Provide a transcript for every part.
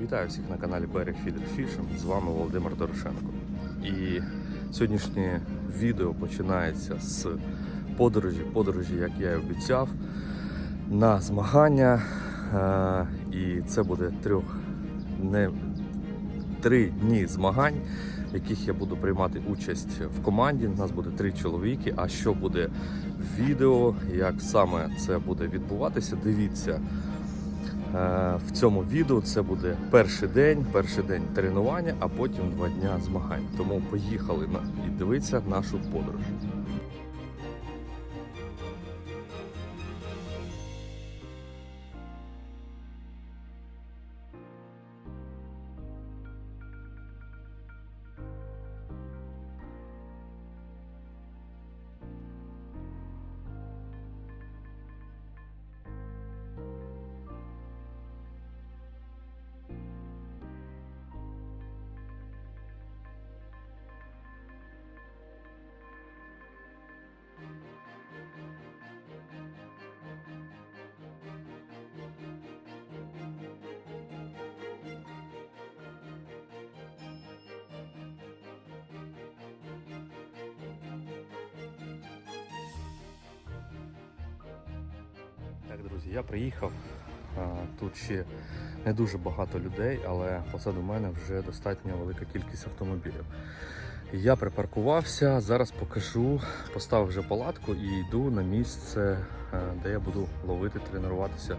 Вітаю всіх на каналі Берег Фідер Фішем. З вами Володимир Дорошенко. І сьогоднішнє відео починається з подорожі, подорожі, як я і обіцяв, на змагання. Е, І це буде трьох не три дні змагань, в яких я буду приймати участь в команді. У нас буде три чоловіки. А що буде в відео, як саме це буде відбуватися, дивіться. Е, В цьому відео це буде перший день, перший день тренування, а потім два дня змагань. Тому поїхали на і дивіться нашу подорож. Друзі, я приїхав. Тут ще не дуже багато людей, але позаду мене вже достатньо велика кількість автомобілів. Я припаркувався, зараз покажу, поставив вже палатку і йду на місце, е, де я буду ловити, тренуватися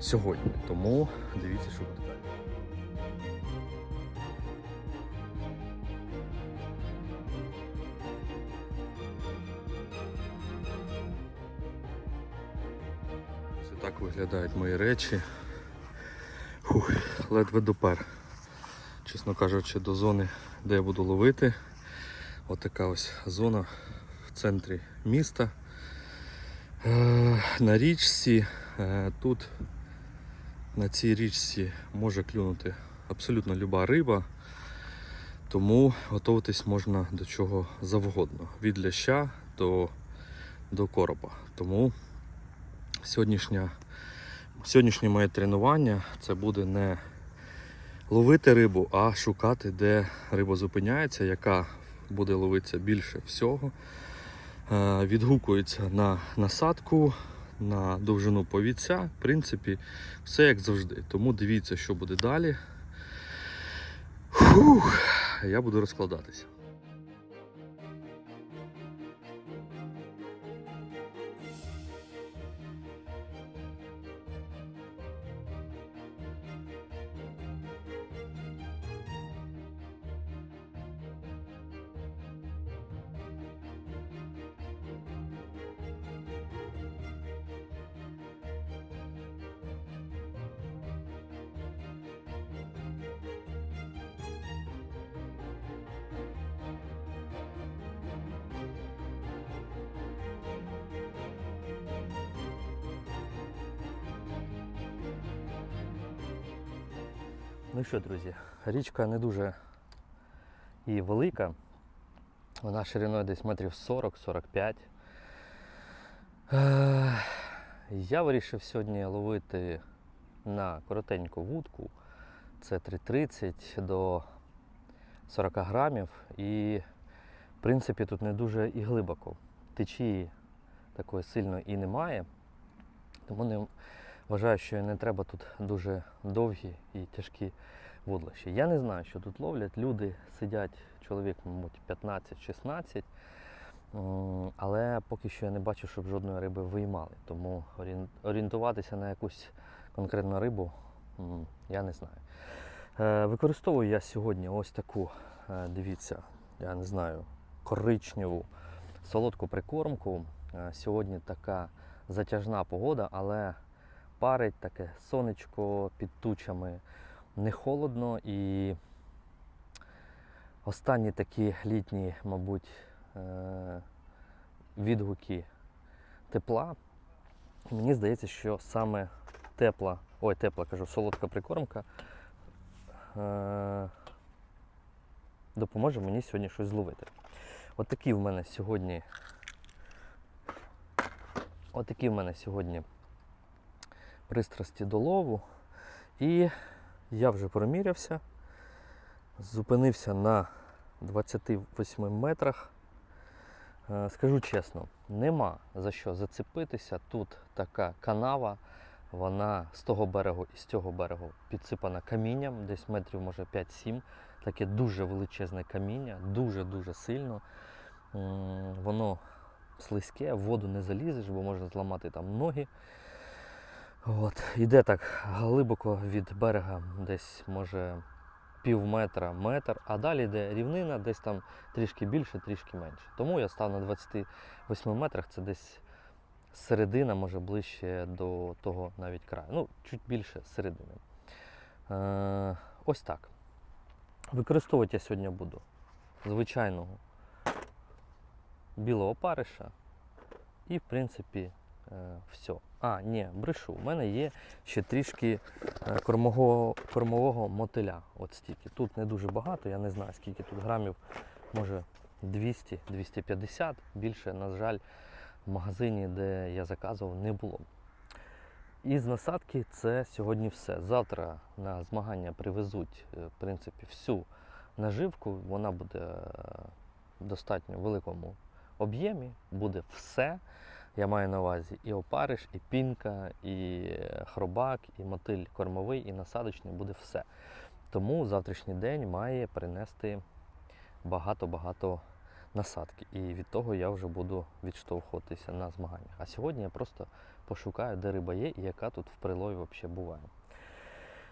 сьогодні. Тому дивіться, що буде виглядають мої речі. Фух, ледве допер. Чесно кажучи, до зони, де я буду ловити. Ось така ось зона в центрі міста. Е, На річці е, тут на цій річці може клюнути абсолютно люба риба, тому готуватись можна до чого завгодно. Від ляща до, до коропа. Тому сьогоднішня, сьогоднішнє моє тренування це буде не ловити рибу, а шукати, де риба зупиняється, яка буде ловитися більше всього. Е, Відгукується на насадку, на довжину повіця. В принципі, все як завжди. Тому дивіться, що буде далі. Фух, я буду розкладатися. Ну що, друзі, річка не дуже і велика. Вона шириною десь метрів 40-45. Е, Я вирішив сьогодні ловити на коротеньку вудку. Це 3,30 до 40 грамів. І, в принципі, тут не дуже і глибоко. Течії такої сильної і немає. Тому не вважаю, що не треба тут дуже довгі і тяжкі вудлищі. Я не знаю, що тут ловлять. Люди сидять, чоловік, мабуть, 15-16. Але поки що я не бачу, щоб жодної риби виймали. Тому орієнтуватися на якусь конкретну рибу я не знаю. Е, Використовую я сьогодні ось таку, е, дивіться, я не знаю, коричневу солодку прикормку. Е, Сьогодні така затяжна погода, але парить таке сонечко під тучами, не холодно і останні такі літні, мабуть, е, відгуки тепла. Мені здається, що саме тепла, ой, тепла кажу, солодка прикормка е, допоможе мені сьогодні щось зловити. От такі в мене сьогодні. От такі в мене сьогодні пристрасті до лову. І Я вже промірявся, зупинився на 28 метрах. Е, Скажу чесно, нема за що зацепитися. Тут така канава, вона з того берегу і з цього берегу підсипана камінням, десь метрів може 5-7. Таке дуже величезне каміння, дуже-дуже сильно. Воно слизьке, в воду не залізеш, бо можна зламати там ноги. От. Іде так глибоко від берега, десь може пів метра, метр, а далі йде рівнина, десь там трішки більше, трішки менше. Тому я став на 28 метрах, це десь середина, може ближче до того навіть краю. Ну, чуть більше середини. Е, ось так. Використовувати я сьогодні буду звичайного білого париша. І, в принципі, все. А, ні, брешу. У мене є ще трішки е, кормового, кормового мотиля. От стільки. Тут не дуже багато, я не знаю, скільки тут грамів, може 200-250. Більше, на жаль, в магазині, де я заказував, не було. Із насадки це сьогодні все. Завтра на змагання привезуть е, в принципі, всю наживку. Вона буде е, в достатньо великому об'ємі, буде все. Я маю на увазі і опариш, і пінка, і хробак, і мотиль кормовий, і насадочний буде все. Тому завтрашній день має принести багато-багато насадки. І від того я вже буду відштовхуватися на змаганнях. А сьогодні я просто пошукаю, де риба є і яка тут в прилові взагалі буває.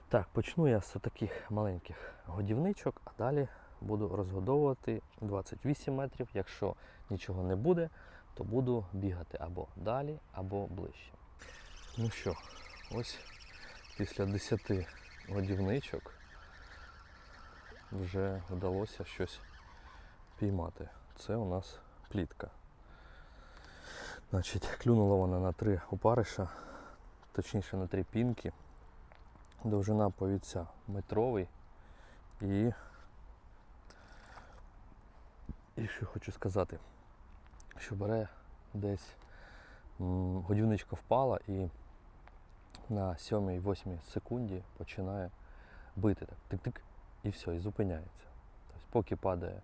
Так, почну я з таких маленьких годівничок, а далі буду розгодовувати 28 метрів. Якщо нічого не буде, то буду бігати або далі, або ближче. Ну що, ось після 10 годівничок вже вдалося щось піймати. Це у нас плітка. Значить, клюнула вона на три опариша, точніше на три пінки. Довжина повідця метровий і. І що хочу сказати, що бере десь годівничка впала і на 7-8 секунді починає бити так тик-тик і все, і зупиняється. Тобто, поки падає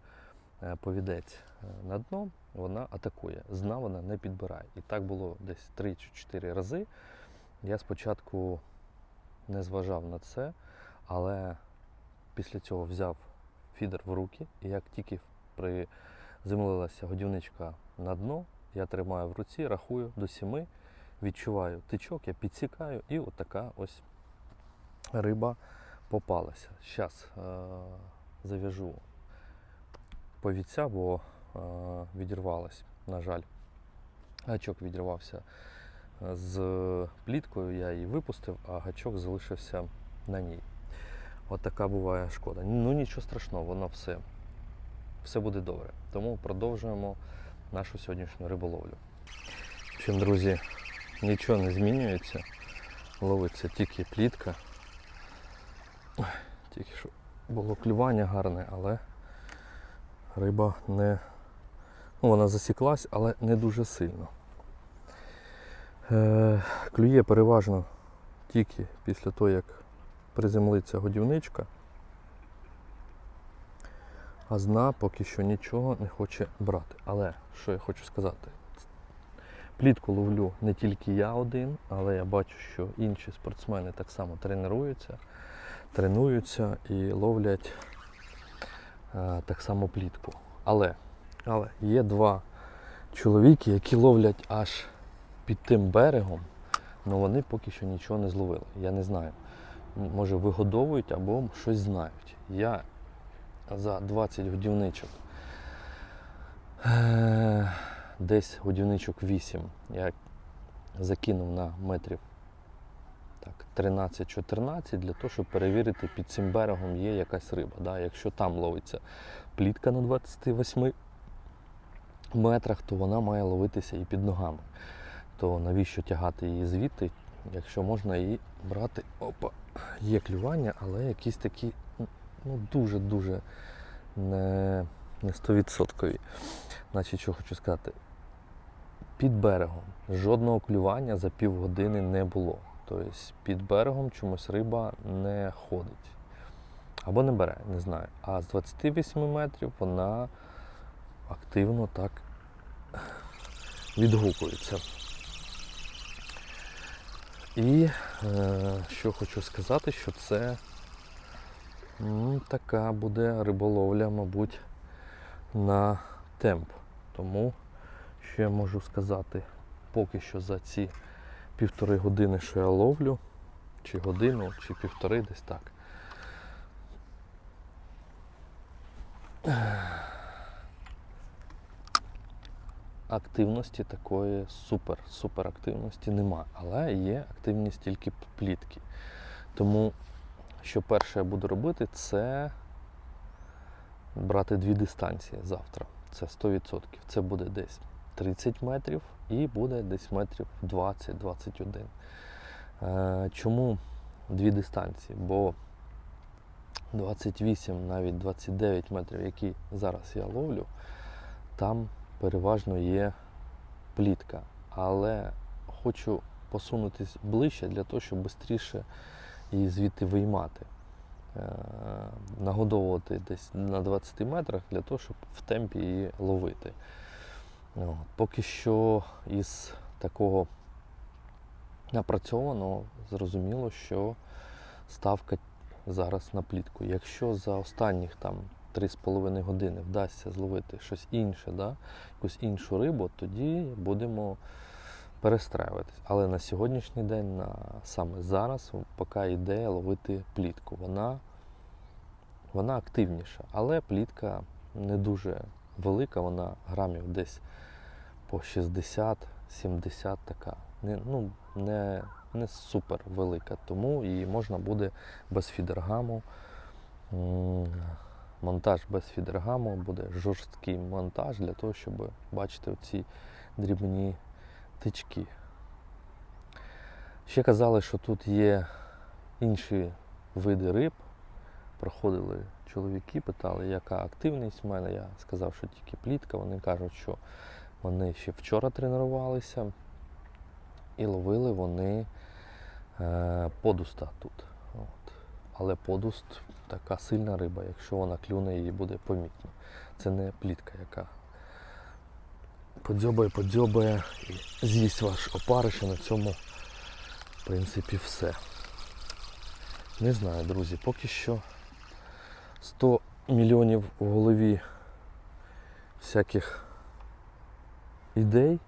е, повідець е, на дно, вона атакує. З дна вона не підбирає. І так було десь 3 чи 4 рази. Я спочатку не зважав на це, але після цього взяв фідер в руки, і як тільки приземлилася годівничка на дно, я тримаю в руці, рахую до сіми, відчуваю тичок, я підсікаю, і от така ось риба попалася. Зараз е- зав'яжу повідця, бо е- відірвалась, на жаль. Гачок відірвався е, з пліткою, я її випустив, а гачок залишився на ній. От така буває шкода. Ну нічого страшного, воно все, все буде добре. Тому продовжуємо нашу сьогоднішню риболовлю. В общем, друзі, нічого не змінюється. Ловиться тільки плітка. Тільки що було клювання гарне, але риба не. Ну, вона засіклась, але не дуже сильно. Е, клює переважно тільки після того, як приземлиться годівничка. А зна поки що нічого не хоче брати. Але що я хочу сказати? Плітку ловлю не тільки я один, але я бачу, що інші спортсмени так само тренуються, тренуються і ловлять е, так само плітку. Але, але є два чоловіки, які ловлять аж під тим берегом, але вони поки що нічого не зловили. Я не знаю. Може вигодовують або щось знають. Я за 20 годівничок. е, Десь годівничок 8. Я закинув на метрів так, 13-14 для того, щоб перевірити, під цим берегом є якась риба. Да? Якщо там ловиться плітка на 28 метрах, то вона має ловитися і під ногами. То навіщо тягати її звідти, якщо можна її брати. Опа, є клювання, але якісь такі ну, дуже-дуже не, не 100%. Значить, що хочу сказати, під берегом жодного клювання за півгодини не було. Тобто під берегом чомусь риба не ходить. Або не бере, не знаю. А з 28 метрів вона активно так відгукується. І е, що хочу сказати, що це м, така буде риболовля, мабуть, на темп. Тому що я можу сказати поки що за ці півтори години, що я ловлю, чи годину, чи півтори десь так. Активності такої супер, супер активності нема, але є активність тільки плітки. Тому що перше я буду робити, це брати дві дистанції завтра. Це 100%. Це буде десь 30 метрів і буде десь метрів 20-21. Е, Чому дві дистанції? Бо 28, навіть 29 метрів, які зараз я ловлю, там переважно є плітка. Але хочу посунутись ближче для того, щоб швидше її звідти виймати. Е, Нагодовувати десь на 20 метрах для того, щоб в темпі її ловити. Поки що із такого напрацьованого зрозуміло, що ставка зараз на плітку. Якщо за останніх там 3,5 години вдасться зловити щось інше, да, якусь іншу рибу, тоді будемо перестраюватись. Але на сьогоднішній день, на, саме зараз, поки ідея ловити плітку. Вона, вона активніша, але плітка не дуже велика, вона грамів десь по 60-70 така. Не, ну, не, не супер велика, тому її можна буде без фідергаму. Монтаж без фідергаму буде жорсткий монтаж для того, щоб бачити оці дрібні тички. Ще казали, що тут є інші види риб. Проходили чоловіки, питали, яка активність в мене. Я сказав, що тільки плітка. Вони кажуть, що вони ще вчора тренувалися і ловили вони е, подуста тут. От. Але подуст така сильна риба, якщо вона клюне, її буде помітно. Це не плітка, яка подзьобає, подзьобає і з'їсть ваш опариш, і на цьому, в принципі, все. Не знаю, друзі, поки що 100 мільйонів у голові всяких ідей,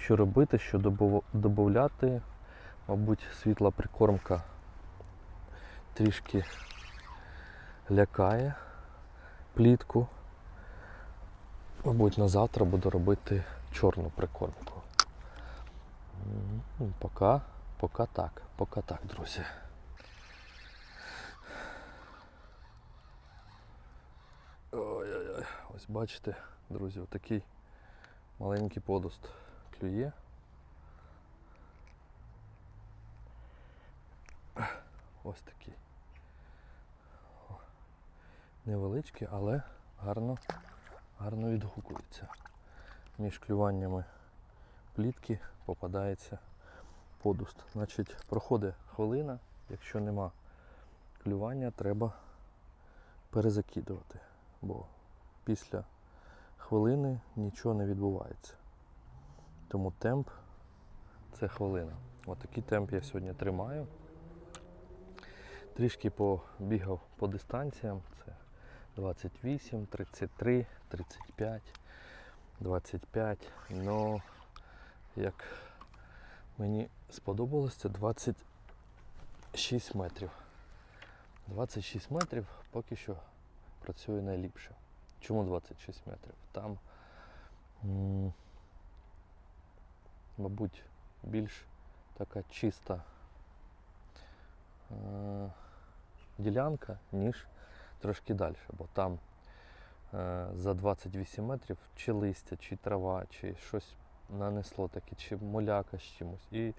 що робити, що додати. Мабуть, світла прикормка трішки лякає плітку. Мабуть, на завтра буду робити чорну прикормку. Поки, поки так, поки так, друзі. Ой-ой-ой, ось бачите, друзі, отакий маленький подост клює. Ось такий. Невеличкий, але гарно, гарно відгукується. Між клюваннями плітки попадається подуст. Значить, проходить хвилина, якщо нема клювання, треба перезакидувати, бо після хвилини нічого не відбувається. Тому темп це хвилина. Отакий темп я сьогодні тримаю. Трішки побігав по дистанціям. Це 28, 33, 35, 25. Ну, як мені сподобалось, це 26 метрів. 26 метрів поки що працює найліпше. Чому 26 метрів? Там, мабуть, більш така чиста е, ділянка, ніж трошки далі, бо там е, за 28 метрів чи листя, чи трава, чи щось нанесло таке, чи моляка з чимось. І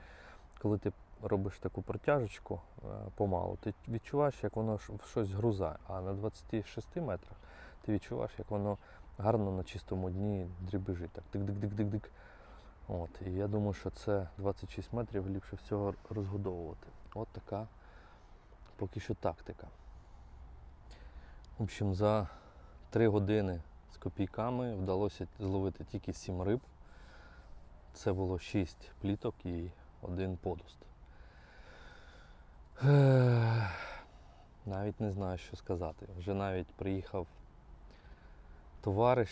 коли ти робиш таку протяжечку е, помалу, ти відчуваєш, як воно щось грузає. А на 26 метрах ти відчуваєш, як воно гарно на чистому дні дрібежить. Так дик-дик-дик-дик-дик. От, і я думаю, що це 26 метрів ліпше всього розгодовувати. От така поки що тактика. В общем, за 3 години з копійками вдалося зловити тільки 7 риб. Це було 6 пліток і один подуст. Навіть не знаю, що сказати. Вже навіть приїхав товариш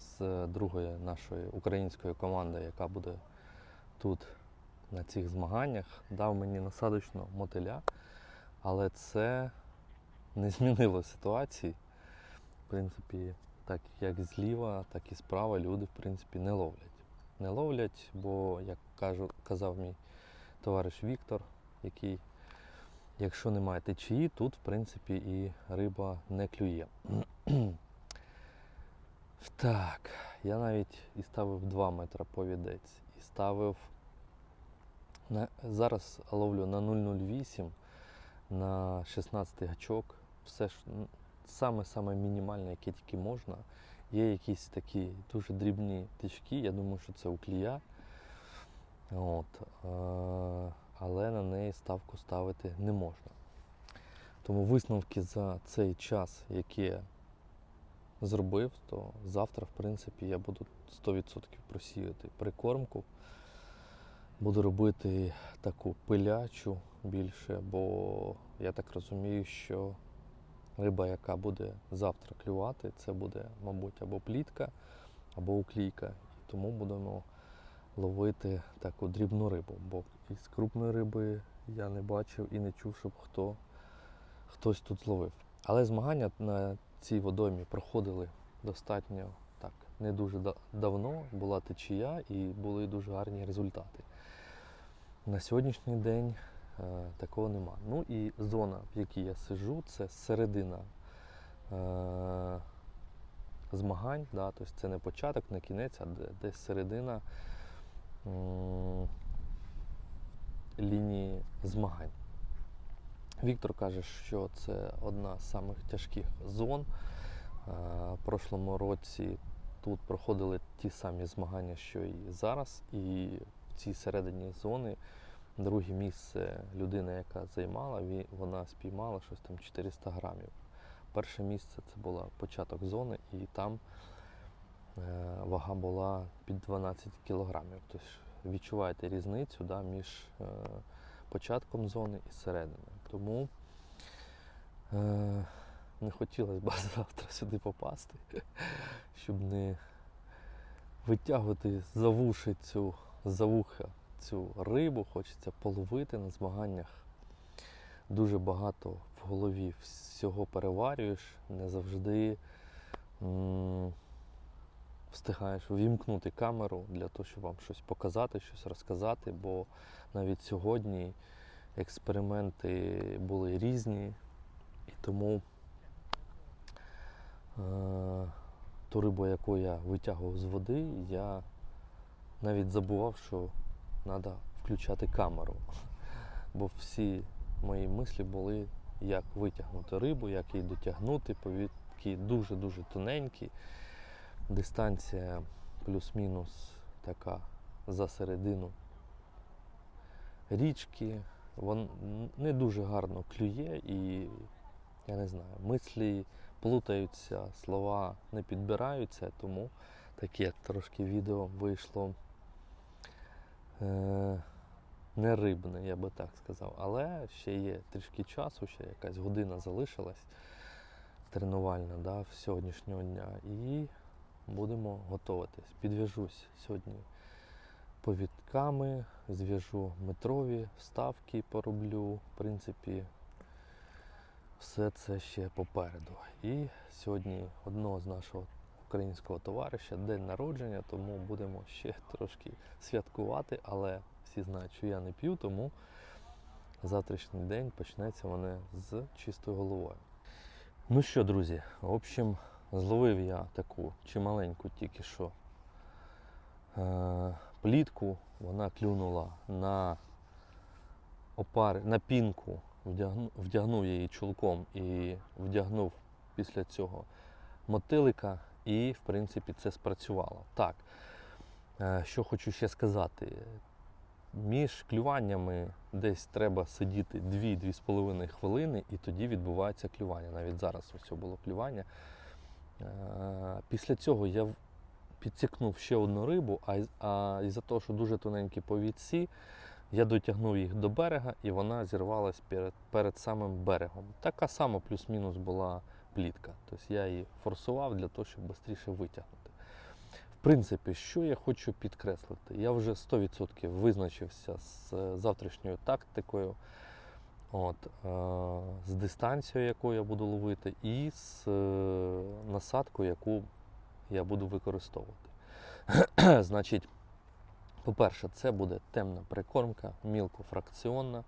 з другої нашої української команди, яка буде тут на цих змаганнях, дав мені насадочну мотиля, але це не змінило ситуації. В принципі, так як зліва, так і справа люди в принципі не ловлять. Не ловлять, бо, як кажу, казав мій товариш Віктор, який, якщо немає течії, тут в принципі і риба не клює. Так, я навіть і ставив 2 метри повідець, і ставив на, зараз ловлю на 0,08 на 16 гачок. Все ж саме-саме мінімальне, яке тільки можна. Є якісь такі дуже дрібні тички, я думаю, що це уклія. От, е, але на неї ставку ставити не можна. Тому висновки за цей час, які я зробив, то завтра, в принципі, я буду 100% просіяти прикормку. Буду робити таку пилячу більше, бо я так розумію, що риба, яка буде завтра клювати, це буде, мабуть, або плітка, або уклійка. Тому будемо ловити таку дрібну рибу, бо із крупної риби я не бачив і не чув, щоб хто, хтось тут зловив. Але змагання на цій водоймі проходили достатньо так, не дуже давно, була течія і були дуже гарні результати. На сьогоднішній день такого нема. Ну і зона, в якій я сиджу, це середина е, змагань. Да, тобто це не початок, не кінець, а десь середина лінії змагань. Віктор каже, що це одна з самих тяжких зон. Е, В прошлому році тут проходили ті самі змагання, що і зараз. І в цій середині зони друге місце людина, яка займала, вона спіймала щось там 400 грамів. Перше місце це була початок зони, і там е, вага була під 12 кілограмів. Тобто відчуваєте різницю да, між е, початком зони і серединою. Тому е, не хотілося б завтра сюди попасти, щоб не витягувати за вуші цю за вуха цю рибу, хочеться половити на змаганнях. Дуже багато в голові всього переварюєш, не завжди м, встигаєш ввімкнути камеру для того, щоб вам щось показати, щось розказати, бо навіть сьогодні експерименти були різні, і тому е, ту рибу, яку я витягував з води, я навіть забував, що треба включати камеру. Бо всі мої мислі були, як витягнути рибу, як її дотягнути, повідки дуже-дуже тоненькі. Дистанція плюс-мінус така за середину річки. Вон не дуже гарно клює і я не знаю, мислі плутаються, слова не підбираються, тому таке трошки відео вийшло не рибне, я би так сказав. Але ще є трішки часу, ще якась година залишилась тренувальна да, сьогоднішнього дня. І будемо готуватись. Підв'яжусь сьогодні повідками, зв'яжу метрові вставки пороблю. В принципі, все це ще попереду. І сьогодні одного з нашого українського товариша день народження, тому будемо ще трошки святкувати, але всі знають, що я не п'ю, тому завтрашній день почнеться мене з чистою головою. Ну що, друзі, в общем, зловив я таку чималеньку тільки що е, плітку. Вона клюнула на опари, на пінку, вдягнув, вдягнув її чулком і вдягнув після цього мотилика, і в принципі це спрацювало. Так, Е, Що хочу ще сказати. Між клюваннями десь треба сидіти 2-2,5 хвилини, і тоді відбувається клювання. Навіть зараз ось було клювання. Е, Після цього я підсікнув ще одну рибу, а, а із-за того, що дуже тоненькі повідці, я дотягнув їх до берега і вона зірвалась перед, перед самим берегом. Така сама плюс-мінус була плітка. Тобто я її форсував для того, щоб швидше витягнути. В принципі, що я хочу підкреслити? Я вже 100% визначився з е, завтрашньою тактикою, от, е, з дистанцією, яку я буду ловити, і з е, насадкою, яку я буду використовувати. Значить, по-перше, це буде темна прикормка, мілкофракціонна.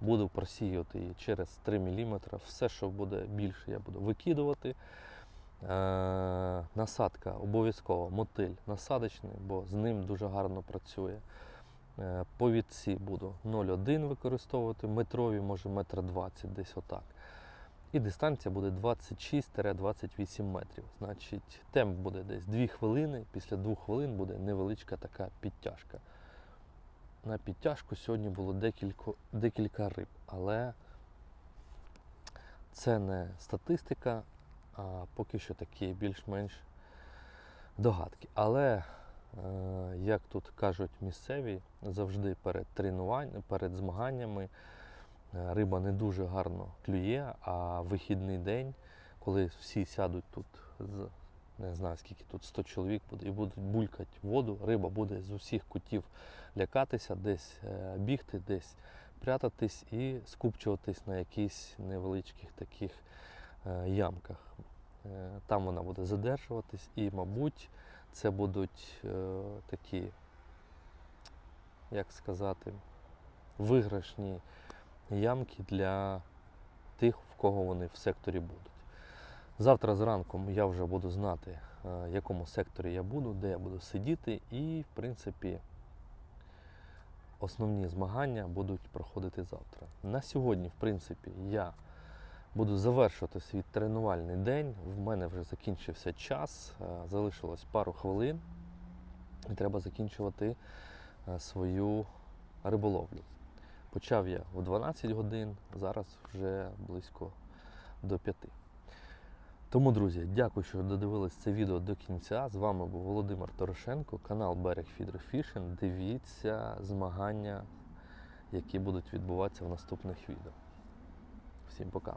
Буду просіювати її через 3 мм. Все, що буде більше, я буду викидувати. Е, насадка обов'язково мотиль насадочний, бо з ним дуже гарно працює. Е, повідці буду 0,1 використовувати, метрові, може метр 20, десь отак. І дистанція буде 26-28 метрів. Значить, темп буде десь 2 хвилини. Після 2 хвилин буде невеличка така підтяжка. На підтяжку сьогодні було декілька, декілька риб, але це не статистика, а поки що такі більш-менш догадки. Але, е, як тут кажуть місцеві, завжди перед тренуванням, перед змаганнями риба не дуже гарно клює, а вихідний день, коли всі сядуть тут з не знаю скільки тут 100 чоловік буде, і будуть булькати воду, риба буде з усіх кутів лякатися, десь е, бігти, десь прятатись і скупчуватись на якихось невеличких таких е, ямках. Е, Там вона буде задержуватись, і, мабуть, це будуть е, такі, як сказати, виграшні ямки для тих, в кого вони в секторі будуть. Завтра зранку я вже буду знати, е, в якому секторі я буду, де я буду сидіти, і, в принципі, основні змагання будуть проходити завтра. На сьогодні, в принципі, я буду завершувати свій тренувальний день. В мене вже закінчився час, е, залишилось пару хвилин, і треба закінчувати е, свою риболовлю. Почав я о 12 годин, зараз вже близько до 5. Тому, друзі, дякую, що додивились це відео до кінця. З вами був Володимир Торошенко, канал Берег Фідрофішин. Дивіться змагання, які будуть відбуватися в наступних відео. Всім пока.